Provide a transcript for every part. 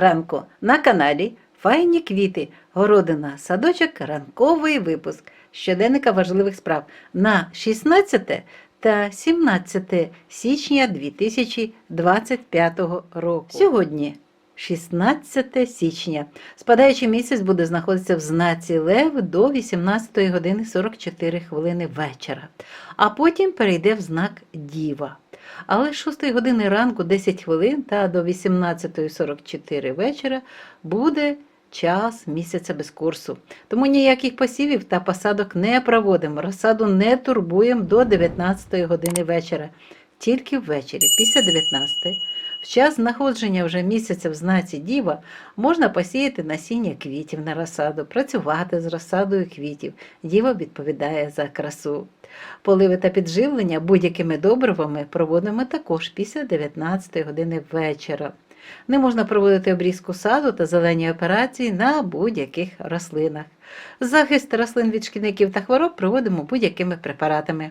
ранку на каналі Файні квіти, городина, садочок, ранковий випуск щоденника важливих справ на 16 та 17 січня 2025 року. Сьогодні 16 січня. Спадаючий місяць буде знаходитися в знаці Лев до 18 години 44 хвилини вечора, а потім перейде в знак Діва. Але з 6 години ранку 10 хвилин та до 18.44 вечора буде час місяця без курсу. Тому ніяких посівів та посадок не проводимо, розсаду не турбуємо до 19 години вечора, тільки ввечері, після 19 в час знаходження вже місяця в знаці Діва можна посіяти насіння квітів на розсаду, працювати з розсадою квітів. Діва відповідає за красу. Поливи та підживлення будь-якими добривами проводимо також після 19 години вечора. Не можна проводити обрізку саду та зелені операції на будь-яких рослинах. Захист рослин від шкідників та хвороб проводимо будь-якими препаратами.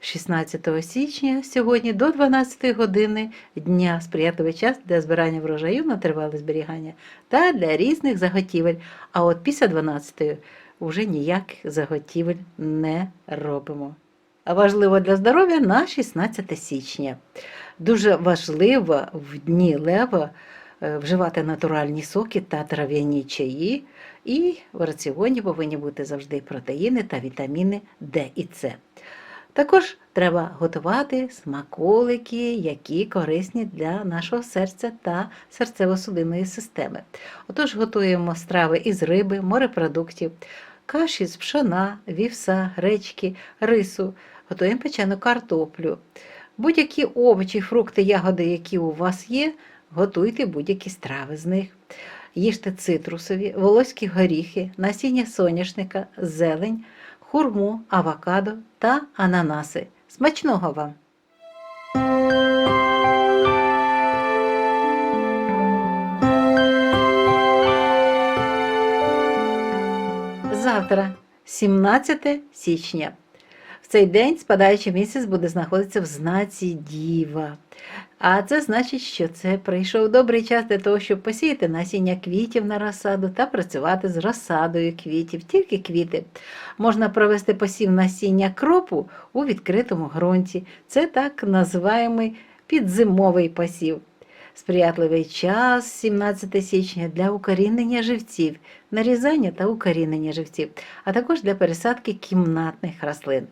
16 січня сьогодні до 12 години дня сприятливий час для збирання врожаю на тривале зберігання та для різних заготівель. А от після 12 вже ніяких заготівель не робимо. А важливо для здоров'я на 16 січня. Дуже важливо в дні лева е, вживати натуральні соки та трав'яні чаї, і в раціоні повинні бути завжди протеїни та вітаміни Д і С. Також треба готувати смаколики, які корисні для нашого серця та серцево-судинної системи. Отож, готуємо страви із риби, морепродуктів, каші з пшона, вівса, гречки, рису, готуємо печену картоплю. Будь-які овочі, фрукти, ягоди, які у вас є, готуйте будь-які страви з них. Їжте цитрусові, волоські горіхи, насіння соняшника, зелень, хурму, авокадо та ананаси. Смачного вам! Завтра, 17 січня. Цей день спадаючий місяць буде знаходитися в знаці Діва. А це значить, що це прийшов добрий час для того, щоб посіяти насіння квітів на розсаду та працювати з розсадою квітів, тільки квіти. Можна провести посів насіння кропу у відкритому ґрунті. Це так називаємий підзимовий посів. Сприятливий час 17 січня для укорінення живців, нарізання та укорінення живців, а також для пересадки кімнатних рослин.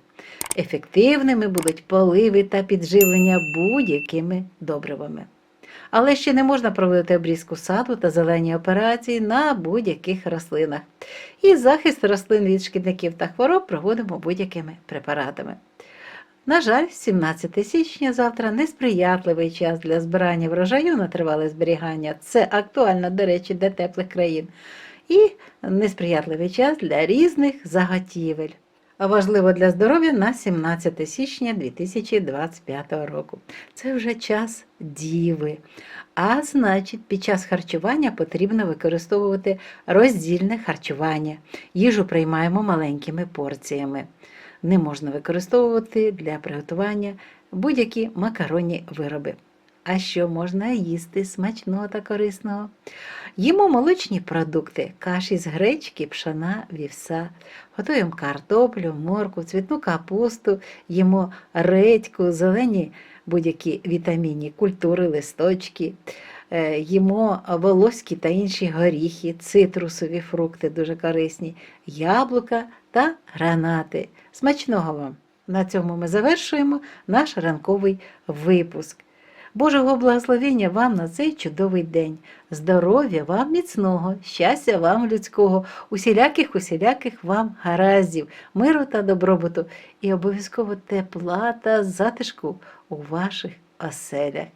Ефективними будуть поливи та підживлення будь-якими добривами. Але ще не можна проводити обрізку саду та зелені операції на будь-яких рослинах. І захист рослин від шкідників та хвороб проводимо будь-якими препаратами. На жаль, 17 січня завтра несприятливий час для збирання врожаю на тривале зберігання. Це актуально, до речі, для теплих країн. І несприятливий час для різних заготівель. Важливо для здоров'я на 17 січня 2025 року. Це вже час діви. А значить, під час харчування потрібно використовувати роздільне харчування. Їжу приймаємо маленькими порціями. Не можна використовувати для приготування будь-які макаронні вироби. А що можна їсти смачного та корисного? Їмо молочні продукти, каші з гречки, пшона, вівса, готуємо картоплю, морку, цвітну капусту, їмо редьку, зелені будь-які вітамінні культури, листочки, е, їмо волоські та інші горіхи, цитрусові фрукти дуже корисні, яблука та гранати. Смачного вам! На цьому ми завершуємо наш ранковий випуск. Божого благословення вам на цей чудовий день, здоров'я вам міцного, щастя вам людського, усіляких усіляких вам гараздів, миру та добробуту і обов'язково тепла та затишку у ваших оселях.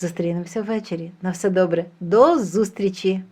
Зустрінемося ввечері. На все добре, до зустрічі!